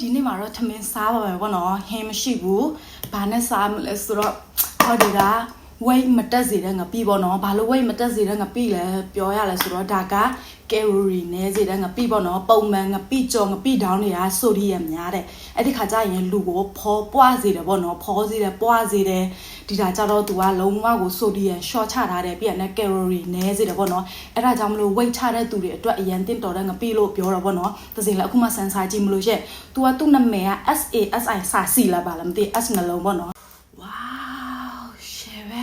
ဒီနေ့မှာတော့ထမင်းစားပါမယ်ပေါ့နော်ဟင်းမရှိဘူးဘာနဲ့စားမလဲဆိုတော့ဟောဒီက weight မတက်စေတဲ့ငပိပေါ့နော်ဘာလို့ weight မတက်စေတဲ့ငပိလဲပြောရလဲဆိုတော့ဒါက calorie နည်းစေတဲ့ငပိပေါ့နော်ပုံမှန်ငပိကြော်ငပိတောင်းတွေက sodium များတဲ့အဲ့ဒီခါကျရင်လူကိုဖောပွားစေတယ်ပေါ့နော်ဖောစေတယ်ပွားစေတယ်ဒီဒါကြတော့သူကလုံးဝကို sodium short ချထားတယ်ပြီးရင်လည်း calorie နည်းစေတယ်ပေါ့နော်အဲ့ဒါကြောင့်မလို့ weight ချတဲ့သူတွေအတွက်အရင်တင့်တော်တဲ့ငပိလို့ပြောတော့ပေါ့နော်သစင်လည်းအခုမှစမ်းစားကြည့်မလို့ရှင့်။ तू ကသူ့နာမည်က SASI စာစီလာပါလားမသိ S နှလုံးပေါ့နော်။ wow ရှယ်ပဲ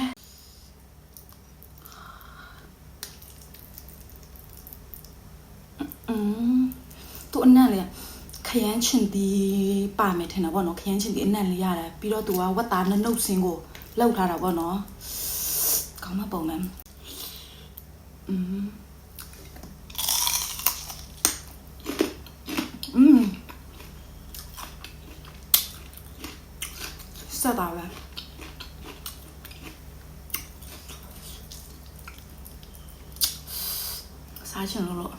อืมသူအနံ့လေခရမ်းချင်တီးပါမယ်ထင်တာပေါ့နော်ခရမ်းချင်တီးအနံ့လေးရတယ်ပြီးတော့သူကဝတ်သားနဲ့နှုတ်စင်းကိုလောက်ထားတာပေါ့နော်ကောင်းမပုံမှန်อืมอืมဆက်တာပဲစားချင်လို့လို့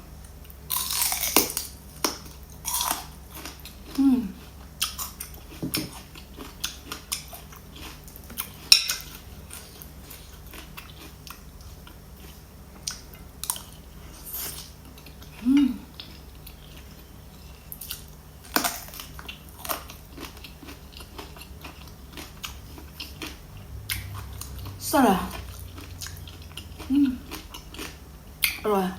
썰어요. 음. 어려워요.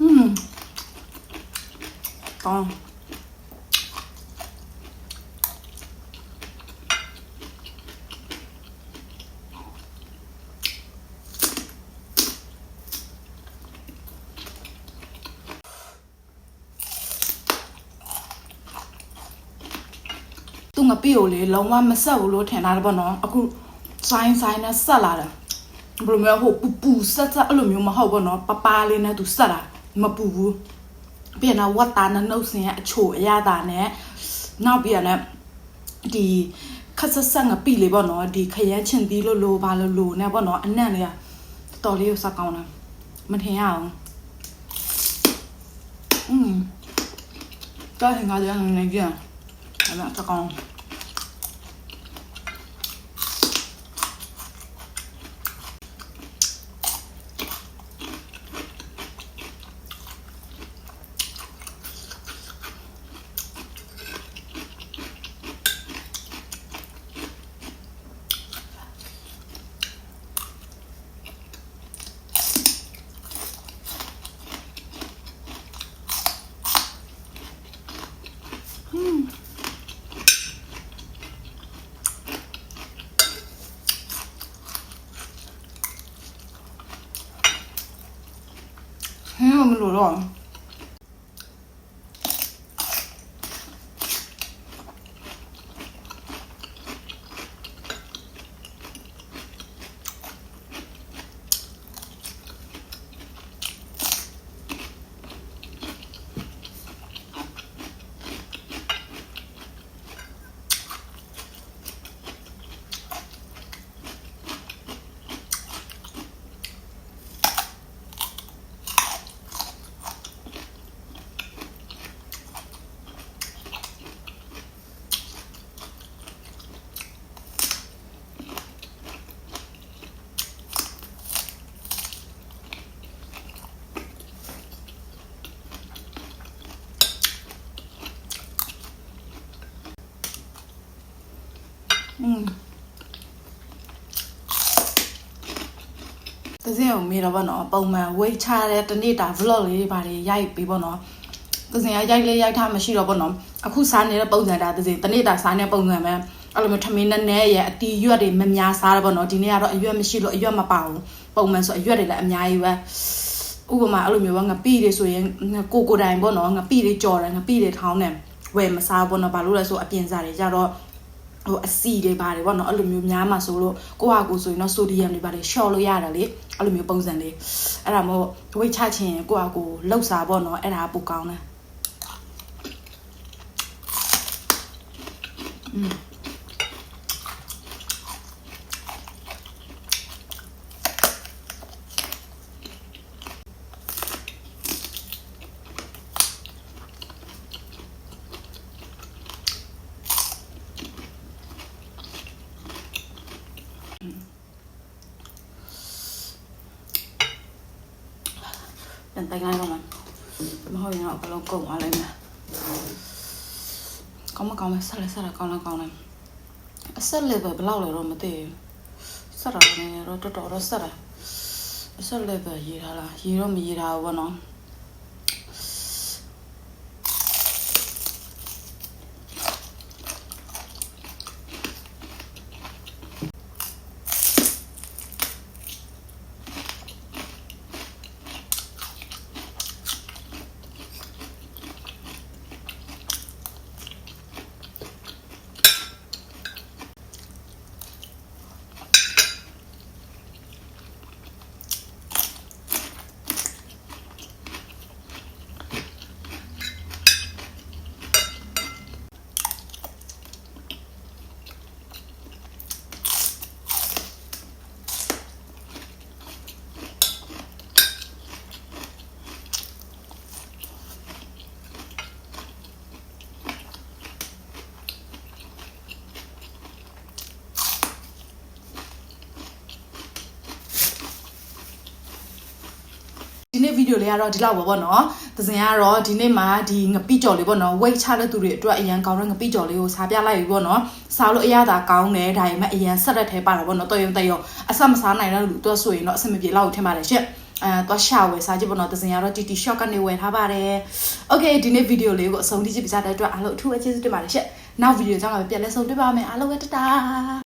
음. 어. သူငပိကိုလေလုံးဝမဆက်ဘူးလို့ထင်တာပေါ့နော်အခုဆိုင်ဆိုင်နဲ့ဆက်လာတယ်ဘယ်လိုမျိုးဟိုပူပူဆက်ဆက်အဲ့လိုမျိုးမဟုတ်ဘောနော်ပပလေးနဲ့သူဆက်လာမပူဘူးပြန်တော့ဝတ်တာနဲ့နှုတ်စင်ရဲ့အချိုအရသာနဲ့နောက်ပြန်တော့ဒီခက်ဆက်ဆက်ငပိလေးပေါ့နော်ဒီခရမ်းချင်သီးလို့လို့ဘာလို့လို့နဲ့ပေါ့နော်အနံ့လေးကတော်လေးကိုစကောင်းတာမထင်ရအောင်อืมก็เห็นเขาจะทำในเกี่ยแล้วสก องဟ င်းမလို့တော့ อืมတစင်းကိုမေးတော့ဗောနော်ပုံမှန်ဝိတ်ချတဲ့တနေ့တာ vlog လေးတွေဗာတွေရိုက်ပြီးဗောနော်တစင်းကရိုက်လေးရိုက်ထားမရှိတော့ဗောနော်အခုစားနေတဲ့ပုံစံဒါတစင်းတနေ့တာစားနေတဲ့ပုံစံပဲအဲ့လိုမျိုးထမင်းနဲ့နဲ့ရဲ့အတီရွက်တွေမများစားတယ်ဗောနော်ဒီနေ့ကတော့အရွက်မရှိလို့အရွက်မပါဘူးပုံမှန်ဆိုအရွက်တွေလည်းအများကြီးပဲဥပမာအဲ့လိုမျိုးကငပိတွေဆိုရင်ကိုကိုတိုင်ဗောနော်ငပိတွေကြော်တယ်ငပိတွေထောင်းတယ်ဝယ်မစားဗောနော်ဘာလို့လဲဆိုအပြင်စားတွေကြတော့ ဟိုအစီတွေပါတယ်ဗောနော်အဲ့လိုမျိုးများမှာဆိုလို့ကိုဟာကိုဆိုရင်တော့ဆိုဒီယမ်တွေပါတယ်ရှော့လို့ရတယ်လေအဲ့လိုမျိုးပုံစံလေးအဲ့ဒါမို့ဝိတ်ချချင်ကိုဟာကိုလှုပ်စားဗောနော်အဲ့ဒါပိုကောင်းတယ်อืม ပြန်တိုင်လိုက်တော့မှာမဟုတ်ရင်တော့အကလုံးကုန်သွားလိမ့်မယ်ကောင်းမကောင်းမဆက်လက်ဆက်လက်ကောင်းလားကောင်းလားအဆက်လက်ပဲဘယ်လောက်လဲတော့မသိဘူးဆက်တာလည်းတော့တော်တော်တော့ဆက်တာအဆက်လက်ပဲရေးထားလားရေးတော့မရေးထားဘူးဘောနော် ဒီနေ့ဗီဒီယိုလေးကတော့ဒီလောက်ပါပေါ့နော်။သစင်ကတော့ဒီနေ့မှာဒီငပိကြော်လေးပေါ့နော်။ weight ချတဲ့သူတွေအတွက်အရန်ကောင်းတဲ့ငပိကြော်လေးကိုစားပြလိုက်ပြီပေါ့နော်။စားလို့အရသာကောင်းတယ်ဒါပေမဲ့အရန်ဆက်ရက်ထဲပါတာပေါ့နော်။တော်ရုံတရုံအဆက်မစားနိုင်တဲ့လူတော့ဆိုရင်တော့အဆင်မပြေလောက်ထင်ပါတယ်ရှင့်။အဲတော့ရှာဝယ်စားကြည့်ပေါ့နော်။သစင်ကတော့ TT shop ကနေဝယ်ထားပါတယ်။ Okay ဒီနေ့ဗီဒီယိုလေးကိုအဆုံးထိကြည့်ပြကြတဲ့အတွက်အားလုံးအထူးအကျေးဇူးတင်ပါတယ်ရှင့်။နောက်ဗီဒီယိုကြောင့်လည်းပြန်လဲဆုံတွေ့ပါမယ်အားလုံးပဲတတား